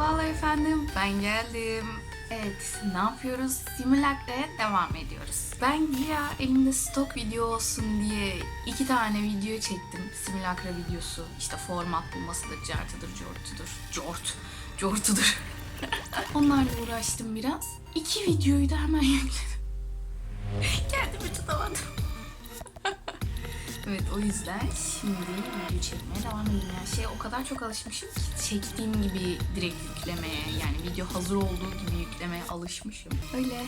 Merhabalar efendim, ben geldim. Evet, ne yapıyoruz? Simülakre'ye devam ediyoruz. Ben güya elimde stok video olsun diye iki tane video çektim. Simülakra videosu. İşte format bulmasıdır, cartıdır, cortudur. Cort, cortudur. Onlarla uğraştım biraz. İki videoyu da hemen yükledim. Kendimi tutamadım. Evet o yüzden şimdi video çekmeye devam edeyim. Yani şeye o kadar çok alışmışım ki çektiğim gibi direkt yüklemeye yani video hazır olduğu gibi yüklemeye alışmışım. Öyle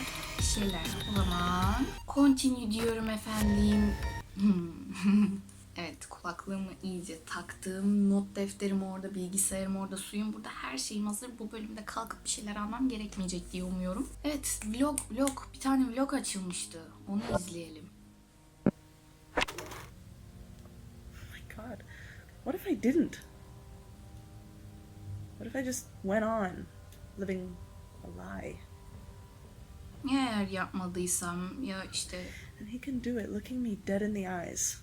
şeyler. O zaman continue diyorum efendim. evet kulaklığımı iyice taktım. Not defterim orada, bilgisayarım orada, suyum burada. Her şeyim hazır. Bu bölümde kalkıp bir şeyler almam gerekmeyecek diye umuyorum. Evet vlog vlog bir tane vlog açılmıştı. Onu izleyelim. What if I didn't? What if I just went on living a lie? Eğer yapmadıysam ya işte And he can do it looking me dead in the eyes.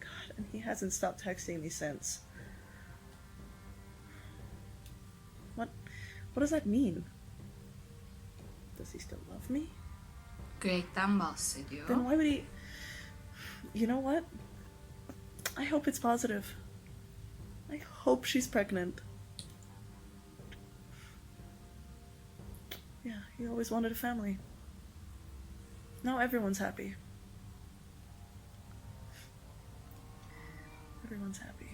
God, and he hasn't stopped texting me since. What what does that mean? Does he still love me? Greg'den bahsediyor. Then why would he You know what? I hope it's positive. I hope she's pregnant. Yeah, he always wanted a family. Now everyone's happy. Everyone's happy.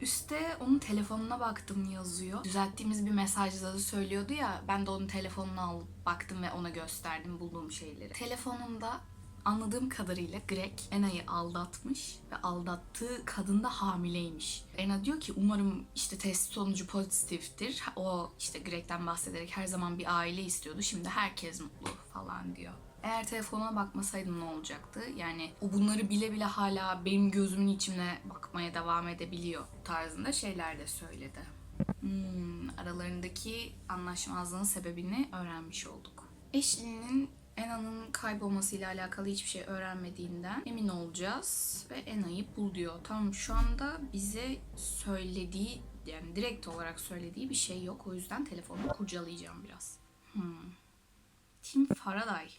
Üste onun telefonuna baktım yazıyor. Düzelttiğimiz bir mesajda da söylüyordu ya. Ben de onun telefonunu alıp baktım ve ona gösterdim bulduğum şeyleri. Telefonunda anladığım kadarıyla Greg Ena'yı aldatmış ve aldattığı kadın da hamileymiş. Ena diyor ki umarım işte test sonucu pozitiftir. O işte Greg'den bahsederek her zaman bir aile istiyordu. Şimdi herkes mutlu falan diyor. Eğer telefonuna bakmasaydım ne olacaktı? Yani o bunları bile bile hala benim gözümün içine bakmaya devam edebiliyor tarzında şeyler de söyledi. Hmm, aralarındaki anlaşmazlığın sebebini öğrenmiş olduk. Ashley'nin Ena'nın kaybolmasıyla alakalı hiçbir şey öğrenmediğinden emin olacağız ve Ena'yı bul diyor. Tamam şu anda bize söylediği yani direkt olarak söylediği bir şey yok. O yüzden telefonu kurcalayacağım biraz. Hmm. Tim Faraday.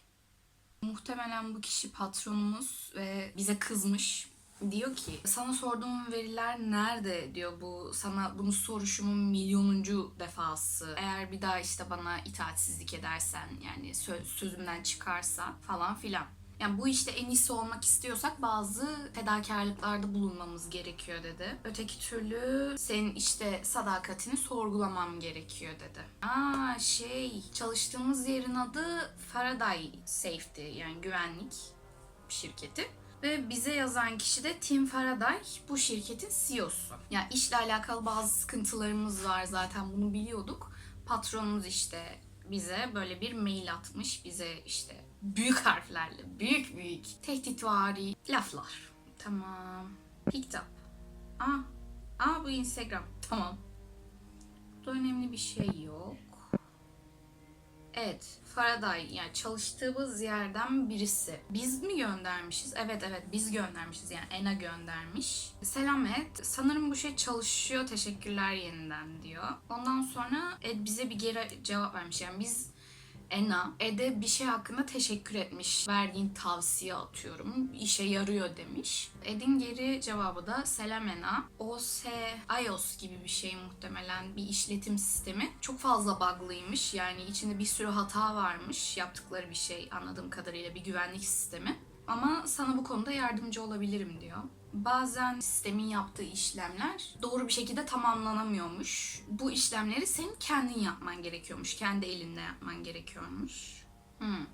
Muhtemelen bu kişi patronumuz ve bize kızmış. Diyor ki sana sorduğum veriler nerede diyor bu sana bunu soruşumun milyonuncu defası. Eğer bir daha işte bana itaatsizlik edersen yani sö- sözümden çıkarsa falan filan. Yani bu işte en iyisi olmak istiyorsak bazı fedakarlıklarda bulunmamız gerekiyor dedi. Öteki türlü senin işte sadakatini sorgulamam gerekiyor dedi. Aa şey çalıştığımız yerin adı Faraday Safety yani güvenlik şirketi. Ve bize yazan kişi de Tim Faraday, bu şirketin CEO'su. Yani işle alakalı bazı sıkıntılarımız var zaten bunu biliyorduk. Patronumuz işte bize böyle bir mail atmış. Bize işte büyük harflerle, büyük büyük tehditvari laflar. Tamam. Picked up. Aa, aa bu Instagram. Tamam. Burada önemli bir şey yok. Evet, Faraday yani çalıştığımız yerden birisi. Biz mi göndermişiz? Evet evet biz göndermişiz yani Ena göndermiş. Selam Ed. Sanırım bu şey çalışıyor. Teşekkürler yeniden diyor. Ondan sonra Ed bize bir geri cevap vermiş. Yani biz Ena, Ed'e bir şey hakkında teşekkür etmiş. Verdiğin tavsiye atıyorum. işe yarıyor demiş. Ed'in geri cevabı da selam Ena. OS, iOS gibi bir şey muhtemelen bir işletim sistemi. Çok fazla bug'lıymış. Yani içinde bir sürü hata varmış. Yaptıkları bir şey anladığım kadarıyla bir güvenlik sistemi. Ama sana bu konuda yardımcı olabilirim diyor. Bazen sistemin yaptığı işlemler doğru bir şekilde tamamlanamıyormuş. Bu işlemleri senin kendin yapman gerekiyormuş. Kendi elinle yapman gerekiyormuş. Hmm.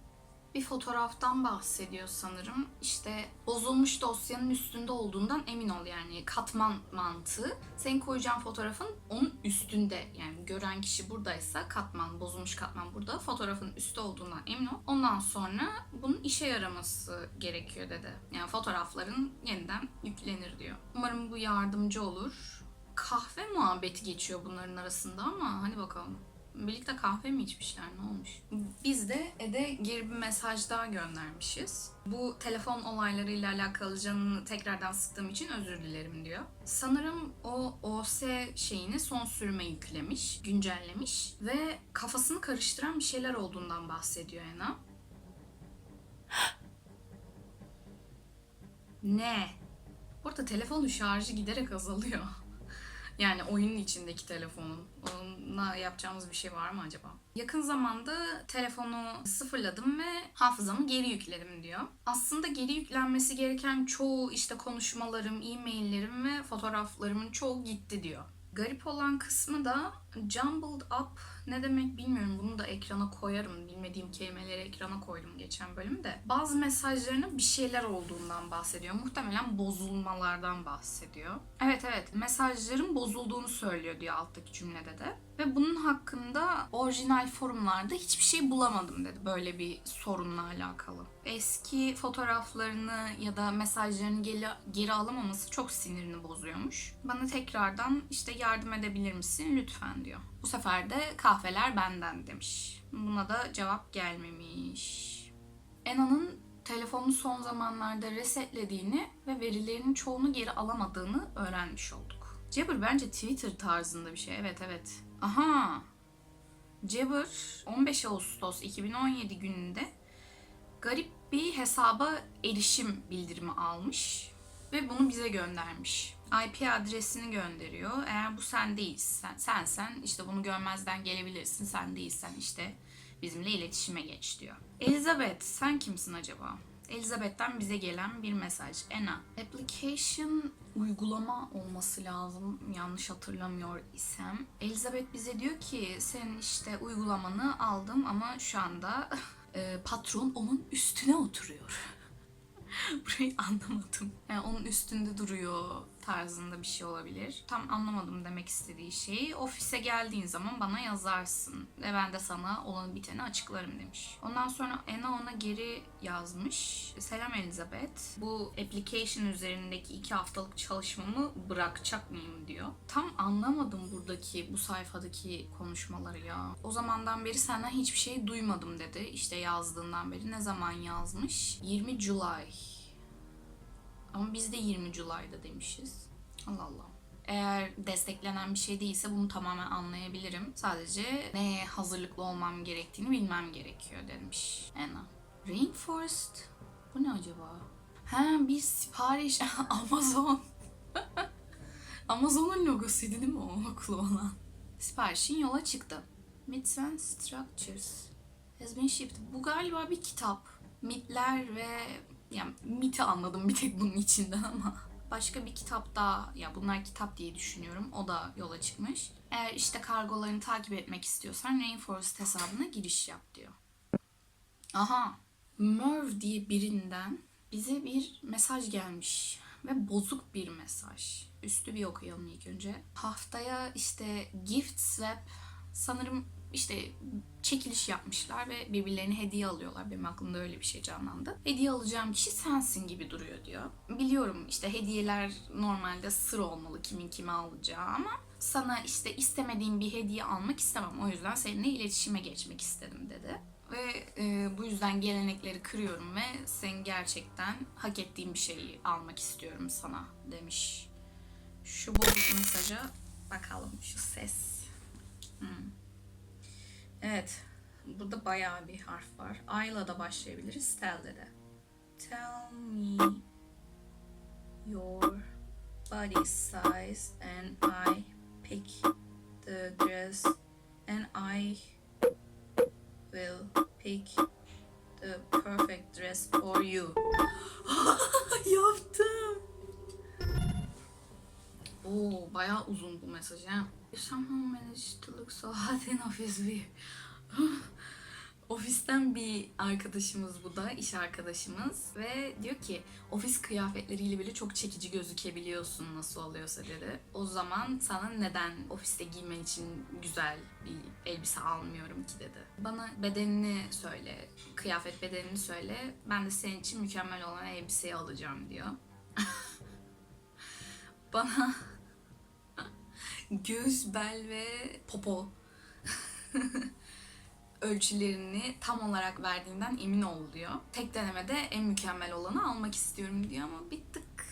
Bir fotoğraftan bahsediyor sanırım. İşte bozulmuş dosyanın üstünde olduğundan emin ol yani katman mantığı. Senin koyacağın fotoğrafın onun üstünde yani gören kişi buradaysa katman, bozulmuş katman burada fotoğrafın üstte olduğundan emin ol. Ondan sonra bunun işe yaraması gerekiyor dedi. Yani fotoğrafların yeniden yüklenir diyor. Umarım bu yardımcı olur. Kahve muhabbeti geçiyor bunların arasında ama hani bakalım. Birlikte kahve mi içmişler ne olmuş? Biz de Ede geri bir mesaj daha göndermişiz. Bu telefon olaylarıyla alakalı canını tekrardan sıktığım için özür dilerim diyor. Sanırım o OS şeyini son sürüme yüklemiş, güncellemiş ve kafasını karıştıran bir şeyler olduğundan bahsediyor Ena. ne? Burada telefonun şarjı giderek azalıyor. Yani oyunun içindeki telefonun. Onunla yapacağımız bir şey var mı acaba? Yakın zamanda telefonu sıfırladım ve hafızamı geri yükledim diyor. Aslında geri yüklenmesi gereken çoğu işte konuşmalarım, e-maillerim ve fotoğraflarımın çoğu gitti diyor. Garip olan kısmı da jumbled up ne demek bilmiyorum. Bunu da ekrana koyarım. Bilmediğim kelimeleri ekrana koydum geçen bölümde. Bazı mesajlarına bir şeyler olduğundan bahsediyor. Muhtemelen bozulmalardan bahsediyor. Evet evet mesajların bozulduğunu söylüyor diyor alttaki cümlede de. Ve bunun hakkında orijinal forumlarda hiçbir şey bulamadım dedi böyle bir sorunla alakalı. Eski fotoğraflarını ya da mesajlarını geri, geri alamaması çok sinirini bozuyormuş. Bana tekrardan işte yardım edebilir misin lütfen diyor. Bu sefer de kahveler benden demiş. Buna da cevap gelmemiş. Ena'nın telefonunu son zamanlarda resetlediğini ve verilerinin çoğunu geri alamadığını öğrenmiş olduk. Jabber bence Twitter tarzında bir şey. Evet evet. Aha. Jabber 15 Ağustos 2017 gününde garip bir hesaba erişim bildirimi almış ve bunu bize göndermiş. IP adresini gönderiyor. Eğer bu sen değilsen, sensen işte bunu görmezden gelebilirsin. Sen değilsen işte bizimle iletişime geç diyor. Elizabeth sen kimsin acaba? Elizabeth'ten bize gelen bir mesaj. Ena. Application uygulama olması lazım yanlış hatırlamıyor isem. Elizabeth bize diyor ki sen işte uygulamanı aldım ama şu anda e, patron onun üstüne oturuyor. Burayı anlamadım. Yani onun üstünde duruyor tarzında bir şey olabilir. Tam anlamadım demek istediği şeyi. Ofise geldiğin zaman bana yazarsın ve ben de sana olan biteni açıklarım demiş. Ondan sonra Ena ona geri yazmış. Selam Elizabeth. Bu application üzerindeki iki haftalık çalışmamı bırakacak mıyım diyor. Tam anlamadım buradaki bu sayfadaki konuşmaları ya. O zamandan beri senden hiçbir şey duymadım dedi. İşte yazdığından beri ne zaman yazmış? 20 July. Ama biz de 20 Julay'da demişiz. Allah Allah. Eğer desteklenen bir şey değilse bunu tamamen anlayabilirim. Sadece neye hazırlıklı olmam gerektiğini bilmem gerekiyor demiş Anna. Rainforest? Bu ne acaba? Ha bir sipariş. Amazon. Amazon'un logosuydu değil mi o okulu olan? Siparişin yola çıktı. Myths Structures has been shipped. Bu galiba bir kitap. Mitler ve yani miti anladım bir tek bunun içinden ama başka bir kitap daha ya bunlar kitap diye düşünüyorum. O da yola çıkmış. Eğer işte kargolarını takip etmek istiyorsan Rainforest hesabına giriş yap diyor. Aha. Merv diye birinden bize bir mesaj gelmiş ve bozuk bir mesaj. Üstü bir okuyalım ilk önce. Haftaya işte gift swap sanırım işte çekiliş yapmışlar ve birbirlerine hediye alıyorlar. Benim aklımda öyle bir şey canlandı. Hediye alacağım kişi sensin gibi duruyor diyor. Biliyorum işte hediyeler normalde sır olmalı kimin kime alacağı ama sana işte istemediğim bir hediye almak istemem. O yüzden seninle iletişime geçmek istedim dedi. Ve e, bu yüzden gelenekleri kırıyorum ve senin gerçekten hak ettiğin bir şeyi almak istiyorum sana demiş. Şu bozuk mesaja bakalım şu ses. Hmm. Evet. Burada bayağı bir harf var. I'la da başlayabiliriz. Tell'de de. Tell me your body size and I pick the dress and I will pick the perfect dress for you. Yaptım. Oo, bayağı uzun bu mesaj ha. Somehow managed to look so hot in office wear. Ofisten bir arkadaşımız bu da, iş arkadaşımız ve diyor ki ofis kıyafetleriyle bile çok çekici gözükebiliyorsun nasıl oluyorsa dedi. O zaman sana neden ofiste giymen için güzel bir elbise almıyorum ki dedi. Bana bedenini söyle, kıyafet bedenini söyle. Ben de senin için mükemmel olan elbiseyi alacağım diyor. Bana göğüs, bel ve popo ölçülerini tam olarak verdiğinden emin ol diyor. Tek denemede en mükemmel olanı almak istiyorum diyor ama bir tık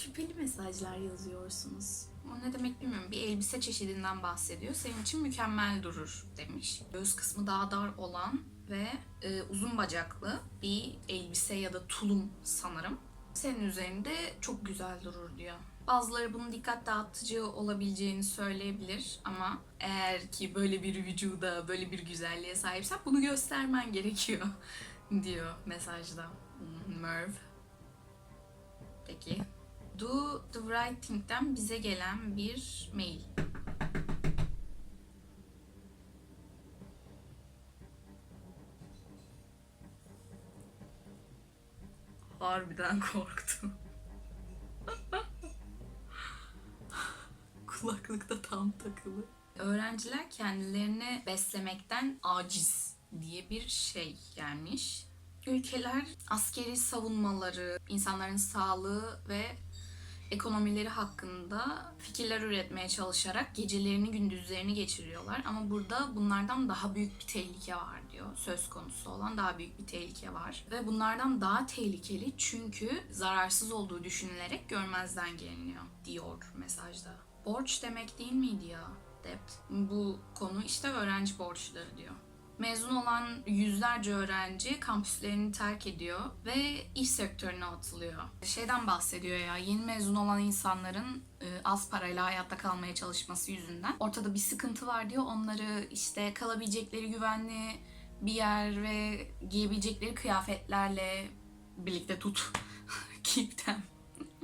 şüpheli mesajlar yazıyorsunuz. O ne demek bilmiyorum. Bir elbise çeşidinden bahsediyor. Senin için mükemmel durur demiş. Göğüs kısmı daha dar olan ve e, uzun bacaklı bir elbise ya da tulum sanırım. Senin üzerinde çok güzel durur diyor. Bazıları bunun dikkat dağıtıcı olabileceğini söyleyebilir ama eğer ki böyle bir vücuda, böyle bir güzelliğe sahipsen bunu göstermen gerekiyor diyor mesajda. Merv. Peki. Do the Right Thing'den bize gelen bir mail. Harbiden korktum. Kulaklıkta tam takılı. Öğrenciler kendilerini beslemekten aciz diye bir şey gelmiş. Ülkeler askeri savunmaları, insanların sağlığı ve ekonomileri hakkında fikirler üretmeye çalışarak gecelerini gündüzlerini geçiriyorlar. Ama burada bunlardan daha büyük bir tehlike var diyor. Söz konusu olan daha büyük bir tehlike var. Ve bunlardan daha tehlikeli çünkü zararsız olduğu düşünülerek görmezden geliniyor diyor mesajda. Borç demek değil miydi ya? Debt. Bu konu işte öğrenci borçları diyor. Mezun olan yüzlerce öğrenci kampüslerini terk ediyor ve iş sektörüne atılıyor. Şeyden bahsediyor ya, yeni mezun olan insanların e, az parayla hayatta kalmaya çalışması yüzünden. Ortada bir sıkıntı var diyor. Onları işte kalabilecekleri güvenli bir yer ve giyebilecekleri kıyafetlerle birlikte tut. Keep them.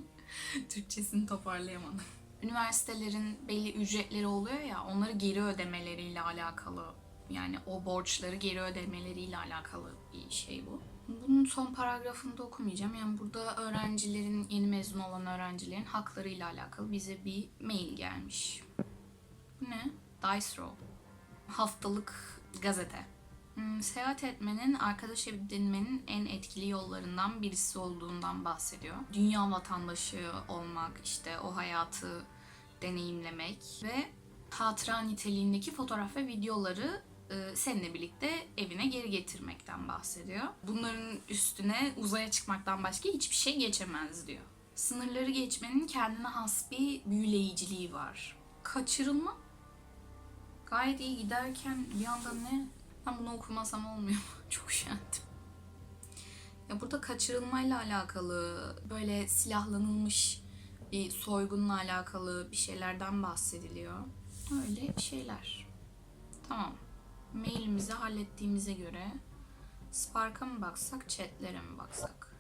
Türkçesini toparlayamadım. Üniversitelerin belli ücretleri oluyor ya, onları geri ödemeleriyle alakalı yani o borçları geri ödemeleriyle alakalı bir şey bu. Bunun son paragrafını da okumayacağım. Yani burada öğrencilerin, yeni mezun olan öğrencilerin haklarıyla alakalı bize bir mail gelmiş. Bu ne? Dice Roll. Haftalık gazete. Hmm, seyahat etmenin, arkadaş edinmenin en etkili yollarından birisi olduğundan bahsediyor. Dünya vatandaşı olmak, işte o hayatı deneyimlemek ve hatıra niteliğindeki fotoğraf ve videoları seninle birlikte evine geri getirmekten bahsediyor. Bunların üstüne uzaya çıkmaktan başka hiçbir şey geçemez diyor. Sınırları geçmenin kendine has bir büyüleyiciliği var. Kaçırılma gayet iyi giderken bir anda ne? Ben bunu okumasam olmuyor mu? Çok üşendim. Ya burada kaçırılmayla alakalı böyle silahlanılmış bir soygunla alakalı bir şeylerden bahsediliyor. Öyle şeyler. Tamam. Mailimizi hallettiğimize göre Spark'a mı baksak, chatlere mi baksak?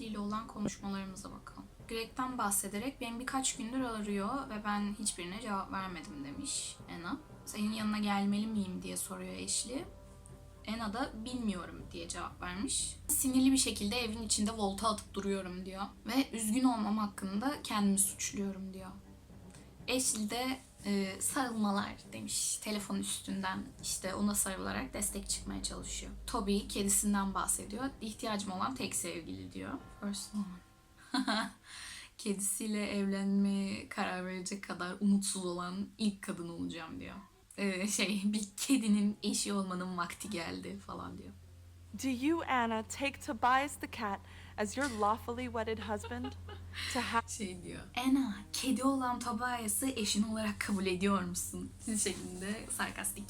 İle olan konuşmalarımıza bakalım. Greg'den bahsederek beni birkaç gündür arıyor ve ben hiçbirine cevap vermedim demiş Anna. Senin yanına gelmeli miyim diye soruyor Ashley. Anna da bilmiyorum diye cevap vermiş. Sinirli bir şekilde evin içinde volta atıp duruyorum diyor. Ve üzgün olmam hakkında kendimi suçluyorum diyor. Ashley de e, sarılmalar demiş. Telefon üstünden işte ona sarılarak destek çıkmaya çalışıyor. Toby kedisinden bahsediyor. İhtiyacım olan tek sevgili diyor. First woman. Kedisiyle evlenmeye karar verecek kadar umutsuz olan ilk kadın olacağım diyor. Ee, şey bir kedinin eşi olmanın vakti geldi falan diyor. Do you, Anna, take Tobias the cat as your lawfully wedded husband? şey diyor. Ena, kedi olan Tobias'ı eşin olarak kabul ediyor musun? şeklinde sarkastik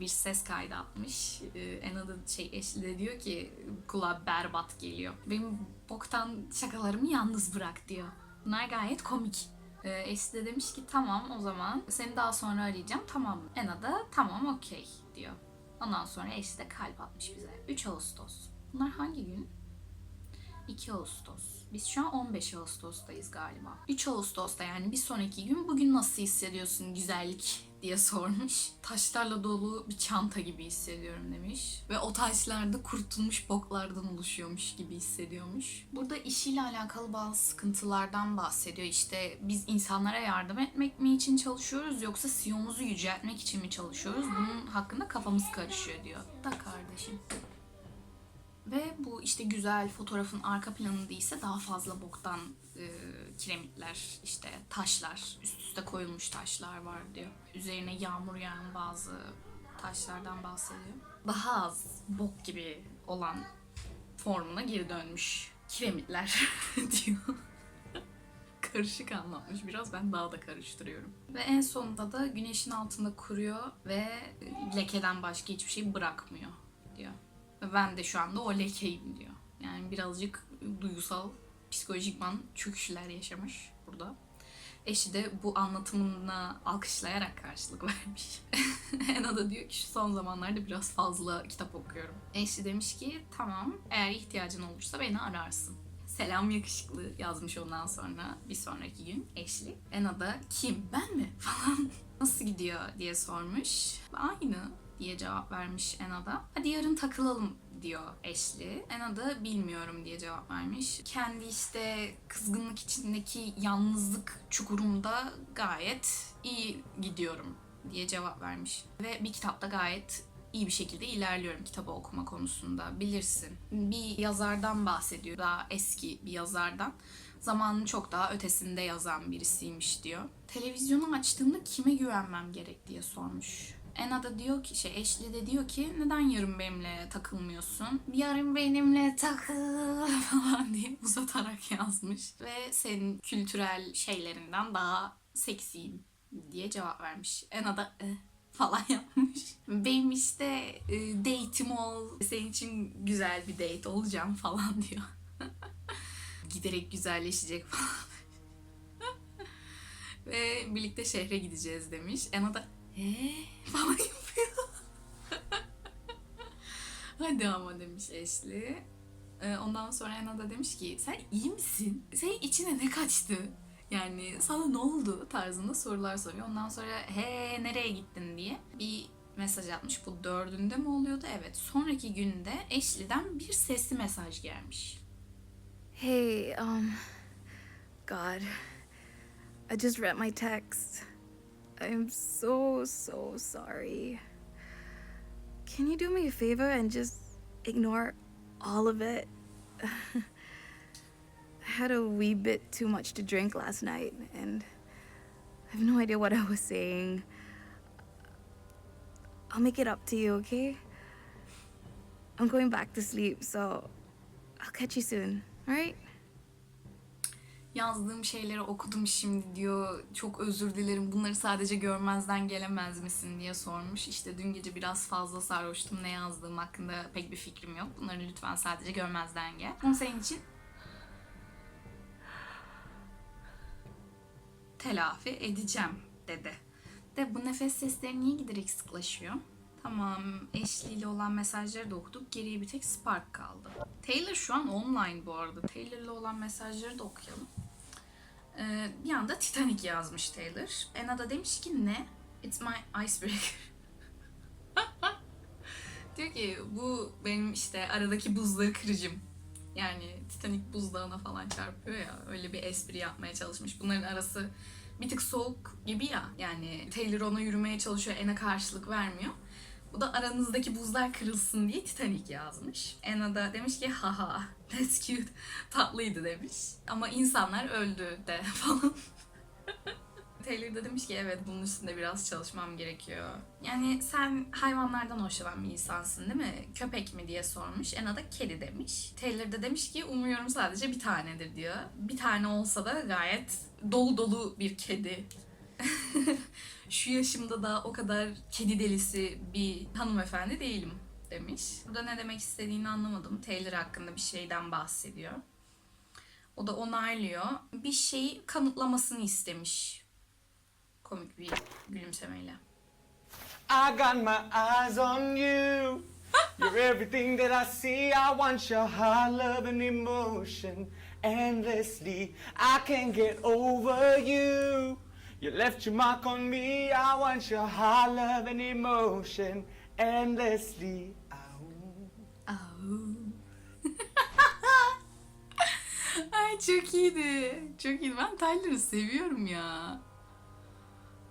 bir ses kaydı atmış. Ee, Ena da şey eşli de diyor ki kulağa berbat geliyor. Benim boktan şakalarımı yalnız bırak diyor. Bunlar gayet komik. Ee, eşli de demiş ki tamam o zaman seni daha sonra arayacağım tamam? Ena da tamam okey diyor. Ondan sonra eşli de kalp atmış bize. 3 Ağustos. Bunlar hangi gün? 2 Ağustos. Biz şu an 15 Ağustos'tayız galiba. 3 Ağustos'ta yani bir sonraki gün bugün nasıl hissediyorsun güzellik diye sormuş. Taşlarla dolu bir çanta gibi hissediyorum demiş. Ve o taşlarda kurtulmuş boklardan oluşuyormuş gibi hissediyormuş. Burada işiyle alakalı bazı sıkıntılardan bahsediyor. İşte biz insanlara yardım etmek mi için çalışıyoruz yoksa CEO'muzu yüceltmek için mi çalışıyoruz? Bunun hakkında kafamız karışıyor diyor. Da kardeşim. Ve bu işte güzel fotoğrafın arka planı değilse daha fazla boktan e, kiremitler, işte taşlar, üst üste koyulmuş taşlar var diyor. Üzerine yağmur yağan bazı taşlardan bahsediyor. Daha az bok gibi olan formuna geri dönmüş kiremitler diyor. Karışık anlatmış biraz ben daha da karıştırıyorum. Ve en sonunda da güneşin altında kuruyor ve lekeden başka hiçbir şey bırakmıyor ben de şu anda o lekeyim diyor. Yani birazcık duygusal, psikolojikman çöküşler yaşamış burada. Eşi de bu anlatımına alkışlayarak karşılık vermiş. Ena da diyor ki şu son zamanlarda biraz fazla kitap okuyorum. Eşi demiş ki tamam eğer ihtiyacın olursa beni ararsın. Selam yakışıklı yazmış ondan sonra bir sonraki gün eşli. Ena da kim ben mi falan nasıl gidiyor diye sormuş. Aynı diye cevap vermiş Ena da. Hadi yarın takılalım diyor eşli. Ena da bilmiyorum diye cevap vermiş. Kendi işte kızgınlık içindeki yalnızlık çukurumda gayet iyi gidiyorum diye cevap vermiş. Ve bir kitapta gayet iyi bir şekilde ilerliyorum kitabı okuma konusunda. Bilirsin. Bir yazardan bahsediyor. Daha eski bir yazardan. Zamanın çok daha ötesinde yazan birisiymiş diyor. Televizyonu açtığımda kime güvenmem gerek diye sormuş. Ena da diyor ki, şey Ashley de diyor ki neden yarın benimle takılmıyorsun? Yarın benimle takıl falan diye uzatarak yazmış. Ve senin kültürel şeylerinden daha seksiyim diye cevap vermiş. Ena da "Eh," falan yapmış. Benim işte e, date'im ol, senin için güzel bir date olacağım falan diyor. Giderek güzelleşecek falan. Ve birlikte şehre gideceğiz demiş. Ena da eee falan yapıyor. Hadi ama demiş Ashley. Ee, Ondan sonra Ena da demiş ki sen iyi misin? Senin içine ne kaçtı? Yani sana ne oldu tarzında sorular soruyor. Ondan sonra he nereye gittin diye bir mesaj atmış. Bu dördünde mi oluyordu? Evet. Sonraki günde Ashley'den bir sesli mesaj gelmiş. Hey, um, God, I just read my text. I'm so, so sorry. Can you do me a favor and just ignore all of it? I had a wee bit too much to drink last night, and I have no idea what I was saying. I'll make it up to you, okay? I'm going back to sleep, so I'll catch you soon, alright? Yazdığım şeyleri okudum şimdi diyor. Çok özür dilerim. Bunları sadece görmezden gelemez misin diye sormuş. İşte dün gece biraz fazla sarhoştum. Ne yazdığım hakkında pek bir fikrim yok. Bunları lütfen sadece görmezden gel. Bunu senin için telafi edeceğim dedi. De bu nefes sesleri niye giderek sıklaşıyor? Tamam, eşliyle olan mesajları da okuduk. Geriye bir tek Spark kaldı. Taylor şu an online bu arada. Taylor'la olan mesajları da okuyalım. Ee, bir anda Titanic yazmış Taylor. Anna da demiş ki ne? It's my icebreaker. Diyor ki bu benim işte aradaki buzları kırıcım. Yani Titanic buzdağına falan çarpıyor ya. Öyle bir espri yapmaya çalışmış. Bunların arası bir tık soğuk gibi ya. Yani Taylor ona yürümeye çalışıyor. Anna karşılık vermiyor. Bu da aranızdaki buzlar kırılsın diye Titanic yazmış. Anna da demiş ki haha that's cute tatlıydı demiş. Ama insanlar öldü de falan. Taylor da demiş ki evet bunun üstünde biraz çalışmam gerekiyor. Yani sen hayvanlardan hoşlanan bir insansın değil mi? Köpek mi diye sormuş. Anna da kedi demiş. Taylor da demiş ki umuyorum sadece bir tanedir diyor. Bir tane olsa da gayet dolu dolu bir kedi şu yaşımda da o kadar kedi delisi bir hanımefendi değilim demiş. Burada ne demek istediğini anlamadım. Taylor hakkında bir şeyden bahsediyor. O da onaylıyor. Bir şeyi kanıtlamasını istemiş. Komik bir gülümsemeyle. I got my eyes on you. You're everything that I see. I want your heart, love, and emotion endlessly. I can't get over you. You left your mark on me. I want your heart, love, and emotion endlessly. Ay çok iyiydi. Çok iyiydi. Ben Tyler'ı seviyorum ya.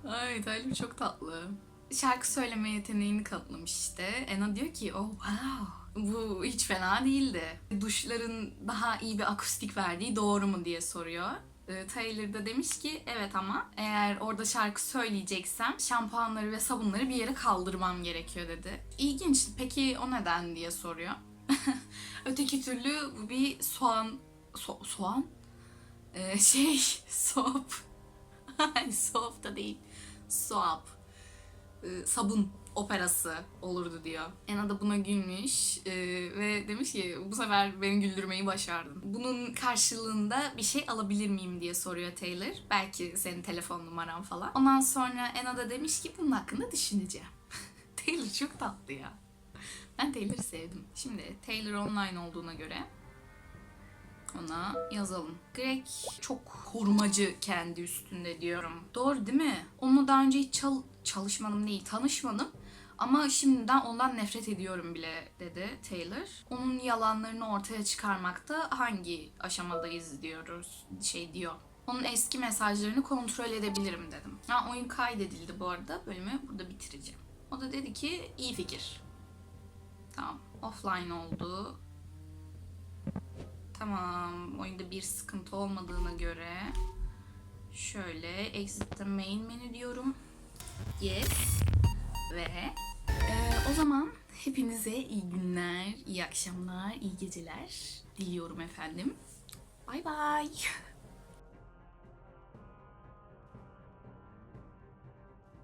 Ay Tyler çok tatlı. Şarkı söyleme yeteneğini kanıtlamış işte. Anna diyor ki oh wow bu hiç fena değildi. Duşların daha iyi bir akustik verdiği doğru mu diye soruyor. Ee, Taylor da demiş ki evet ama eğer orada şarkı söyleyeceksem şampuanları ve sabunları bir yere kaldırmam gerekiyor dedi. İlginç. Peki o neden diye soruyor. Öteki türlü bir soğan so- soğan Ee, şey soap soap da değil soap Ee, sabun operası olurdu diyor. Ena da buna gülmüş ee, ve demiş ki bu sefer beni güldürmeyi başardın. Bunun karşılığında bir şey alabilir miyim diye soruyor Taylor. Belki senin telefon numaran falan. Ondan sonra Ena da demiş ki bunun hakkında düşüneceğim. Taylor çok tatlı ya. Ben Taylor'ı sevdim. Şimdi Taylor online olduğuna göre ona yazalım. Greg çok korumacı kendi üstünde diyorum. Doğru değil mi? Onunla daha önce hiç çal- çalışmadım değil, tanışmadım. Ama şimdiden ondan nefret ediyorum bile dedi Taylor. Onun yalanlarını ortaya çıkarmakta hangi aşamadayız diyoruz şey diyor. Onun eski mesajlarını kontrol edebilirim dedim. Ha, oyun kaydedildi bu arada. Bölümü burada bitireceğim. O da dedi ki iyi fikir. Tamam. Offline oldu. Tamam. Oyunda bir sıkıntı olmadığına göre şöyle exit the main menü diyorum. Yes. Ve e, o zaman hepinize iyi günler, iyi akşamlar, iyi geceler diliyorum efendim. Bay bay.